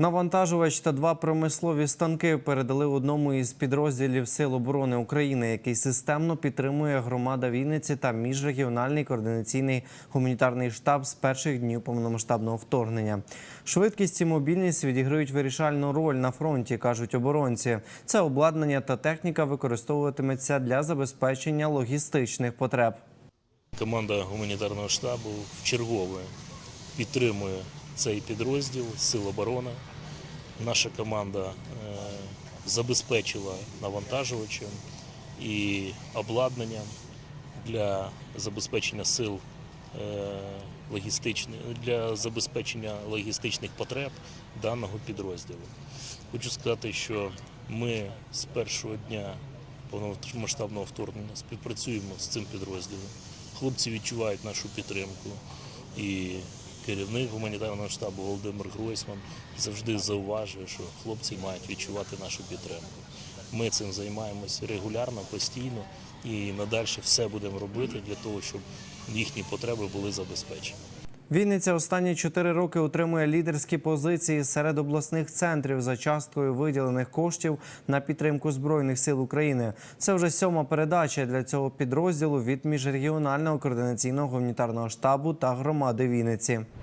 Навантажувач та два промислові станки передали одному із підрозділів Сил оборони України, який системно підтримує громада Вінниці та міжрегіональний координаційний гуманітарний штаб з перших днів повномасштабного вторгнення. Швидкість і мобільність відіграють вирішальну роль на фронті, кажуть оборонці. Це обладнання та техніка використовуватиметься для забезпечення логістичних потреб. Команда гуманітарного штабу вчергове підтримує цей підрозділ Сил оборони. Наша команда е, забезпечила навантажувачем і обладнанням для забезпечення сил е, логістичних для забезпечення логістичних потреб даного підрозділу. Хочу сказати, що ми з першого дня повномасштабного вторгнення співпрацюємо з цим підрозділом. Хлопці відчувають нашу підтримку і керівник гуманітарного штабу Володимир Гройсман завжди зауважує, що хлопці мають відчувати нашу підтримку. Ми цим займаємося регулярно, постійно і надалі все будемо робити для того, щоб їхні потреби були забезпечені. Вінниця останні чотири роки утримує лідерські позиції серед обласних центрів за часткою виділених коштів на підтримку збройних сил України. Це вже сьома передача для цього підрозділу від міжрегіонального координаційного гуманітарного штабу та громади Вінниці.